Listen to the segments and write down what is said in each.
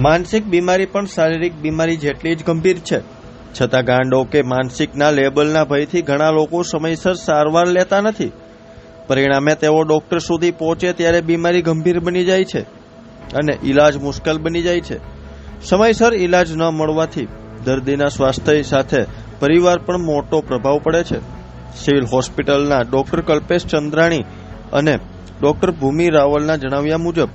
માનસિક બીમારી પણ શારીરિક બીમારી જેટલી જ ગંભીર છે. છતાં ગાંડો કે માનસિકના લેબલના ભયથી ઘણા લોકો સમયસર સારવાર લેતા નથી. પરિણામે તેઓ ડોક્ટર સુધી પહોંચે ત્યારે બીમારી ગંભીર બની જાય છે અને ઈલાજ મુશ્કેલ બની જાય છે. સમયસર ઈલાજ ન મળવાથી દર્દીના સ્વાસ્થ્ય સાથે પરિવાર પણ મોટો પ્રભાવ પડે છે. સિવિલ હોસ્પિટલના ડોક્ટર કલ્પેશ ચંદ્રાણી અને ડોક્ટર ભૂમિ રાવલના જણાવ્યા મુજબ,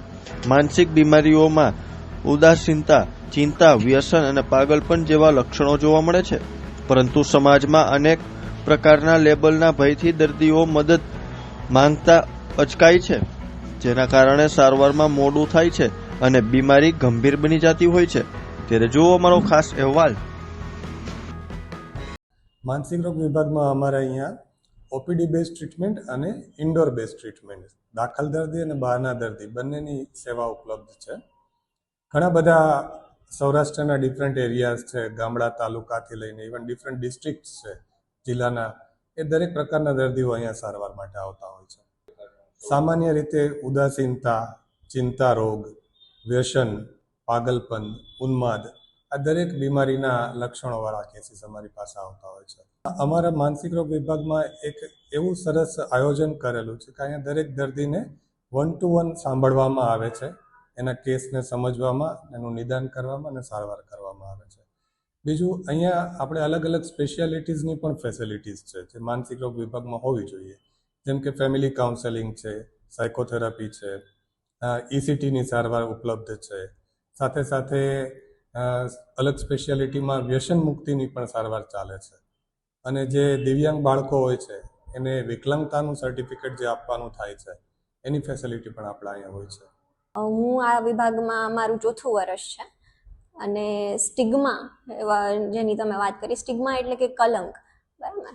માનસિક બીમારીઓમાં ઉદાસીનતા, ચિંતા, વ્યસન અને પાગલપન જેવા લક્ષણો જોવા મળે છે. પરંતુ સમાજમાં અનેક પ્રકારના લેબલના ભયથી દર્દીઓ મદદ માંગતા અચકાય છે, જેના કારણે સારવારમાં મોડું થાય છે અને બીમારી ગંભીર બની જતી હોય છે. ત્યારે જુઓ અમારો ખાસ અહેવાલ. માનસિક રોગ વિભાગમાં અમારે અહીંયા ઓપીડી બેઝ ટ્રીટમેન્ટ અને ઇન્ડોર બેઝ ટ્રીટમેન્ટ દાખલ દર્દી અને બહારના દર્દી બંનેની સેવા ઉપલબ્ધ છે. ઘણા બધા સૌરાષ્ટ્રના ડિફરન્ટ એરિયાઝ છે, ગામડા તાલુકાથી લઈને ઇવન ડિફરન્ટ ડિસ્ટ્રિક્ટ છે, જિલ્લાના, એ દરેક પ્રકારના દર્દીઓ અહીંયા સારવાર માટે આવતા હોય છે. સામાન્ય રીતે ઉદાસીનતા, ચિંતા રોગ, વ્યસન, પાગલપન, ઉન્માદ, આ દરેક બીમારીના લક્ષણોવાળા કેસીસ અમારી પાસે આવતા હોય છે. અમારા માનસિક રોગ વિભાગમાં એક એવું સરસ આયોજન કરેલું છે કે અહીંયા દરેક દર્દીને વન ટુ વન સાંભળવામાં આવે છે. એના કેસને સમજવામાં, એનું નિદાન કરવામાં અને સારવાર કરવામાં આવે છે. બીજું, અહીંયા આપણે અલગ અલગ સ્પેશિયાલિટીઝની પણ ફેસિલિટીઝ છે, જે માનસિક રોગ વિભાગમાં હોવી જોઈએ. જેમ કે ફેમિલી કાઉન્સેલિંગ છે સાયકોથેરાપી છે ઇસીટીની સારવાર ઉપલબ્ધ છે. સાથે સાથે અલગ સ્પેશિયાલિટીમાં વ્યસન મુક્તિની પણ સારવાર ચાલે છે. અને જે દિવ્યાંગ બાળકો હોય છે, એને વિકલાંગતાનું સર્ટિફિકેટ જે આપવાનું થાય છે, એની ફેસિલિટી પણ આપણા અહીંયા હોય છે. હું આ વિભાગમાં મારું ચોથું વર્ષ છે. અને સ્ટિગ્મા જેની તમે વાત કરી, સ્ટિગ્મા એટલે કે કલંક, બરાબર?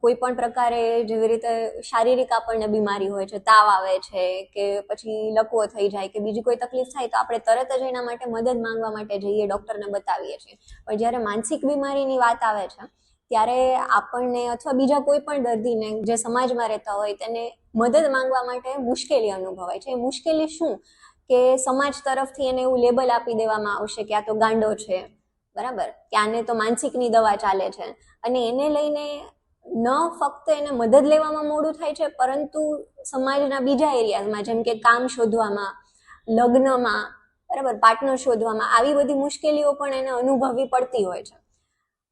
કોઈ પણ પ્રકારે જેવી રીતે શારીરિક આપણને બીમારી હોય છે, તાવ આવે છે, કે પછી લકવો થઈ જાય, કે બીજી કોઈ તકલીફ થાય, તો આપણે તરત જ એના માટે મદદ માંગવા માટે જઈએ, ડૉક્ટરને બતાવીએ છીએ. પણ જ્યારે માનસિક બીમારીની વાત આવે છે ત્યારે આપણને અથવા બીજા કોઈ પણ દર્દીને જે સમાજમાં રહેતા હોય તેને મદદ માંગવા માટે મુશ્કેલી અનુભવાય છે. એ મુશ્કેલી શું? કે સમાજ તરફથી એને એવું લેબલ આપી દેવામાં આવશે કે આ તો ગાંડો છે. બરાબર? કે આને તો માનસિકની દવા ચાલે છે. અને એને લઈને ન ફક્ત એને મદદ લેવામાં મોડું થાય છે, પરંતુ સમાજના બીજા એરિયાઝમાં જેમ કે કામ શોધવામાં, લગ્નમાં, બરાબર? પાર્ટનર શોધવામાં, આવી બધી મુશ્કેલીઓ પણ એને અનુભવવી પડતી હોય છે.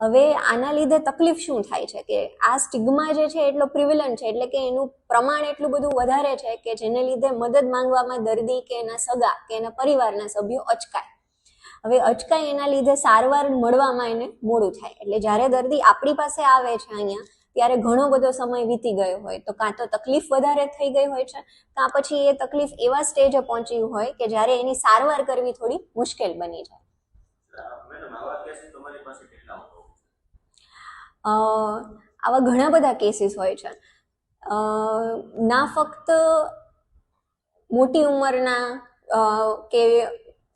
હવે આના લીધે તકલીફ શું થાય છે કે આ સ્ટિગ્મા જે છે એટલો પ્રિવિલન્ટ છે, એટલે કે એનું પ્રમાણ એટલું બધું વધારે છે કે જેને લીધે મદદ માંગવામાં દર્દી કે એના સગા કે એના પરિવારના સભ્યો અચકાય. હવે અચકાય એના લીધે સારવાર મળવામાં એને મોડું થાય. એટલે જ્યારે દર્દી આપણી પાસે આવે છે અહીંયા, ત્યારે ઘણો બધો સમય વીતી ગયો હોય. તો કાં તો તકલીફ વધારે થઈ ગઈ હોય છે, કાં પછી એ તકલીફ એવા સ્ટેજે પહોંચી હોય કે જ્યારે એની સારવાર કરવી થોડી મુશ્કેલ બની જાય. આવા ઘણા બધા કેસીસ હોય છે. ના ફક્ત મોટી ઉંમરના કે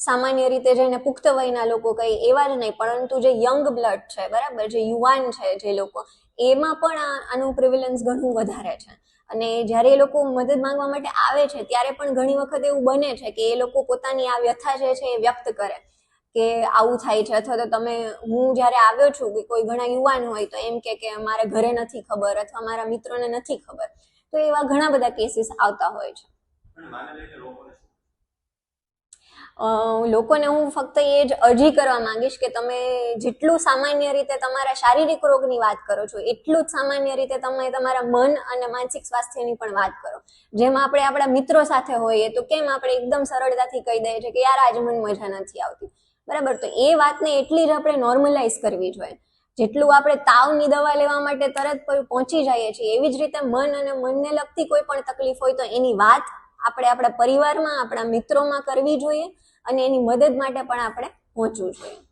સામાન્ય રીતે જેને પુખ્ત વયના લોકો કંઈ એવા જ નહીં, પરંતુ જે યંગ બ્લડ છે, બરાબર? જે યુવાન છે જે લોકો, એમાં પણ આનું પ્રિવિલન્સ ઘણું વધારે છે. અને જ્યારે એ લોકો મદદ માંગવા માટે આવે છે, ત્યારે પણ ઘણી વખત એવું બને છે કે એ લોકો પોતાની આ વ્યથા જે છે એ વ્યક્ત કરે. કે આવું થાય છે અથવા તો તમે હું જ્યારે આવ્યો છું કે કોઈ ઘણા યુવાન હોય તો એમ કે કે મારે ઘરે નથી ખબર અથવા મારા મિત્રોને નથી ખબર. તો એવા ઘણા બધા કેસીસ આવતા હોય છે. લોકોને હું ફક્ત એ જ અરજી કરવા માંગીશ કે તમે જેટલું સામાન્ય રીતે તમારા શારીરિક રોગની વાત કરો છો એટલું જ સામાન્ય રીતે તમે તમારા મન અને માનસિક સ્વાસ્થ્યની પણ વાત કરો. જેમ આપણે આપણા મિત્રો સાથે હોઈએ તો કેમ આપણે એકદમ સરળતાથી કહી દઈએ છીએ કે યાર આજે મને મજા નથી આવતી. બરાબર? તો એ વાતને એટલી જ આપણે નોર્મલાઇઝ કરવી જોઈએ. જેટલું આપણે તાવની દવા લેવા માટે તરત પહોંચી જઈએ છીએ, એવી જ રીતે મન અને મનને લગતી કોઈ પણ તકલીફ હોય તો એની વાત આપણે આપણા પરિવારમાં, આપણા મિત્રોમાં કરવી જોઈએ અને એની મદદ માટે પણ આપણે પહોંચવું જોઈએ.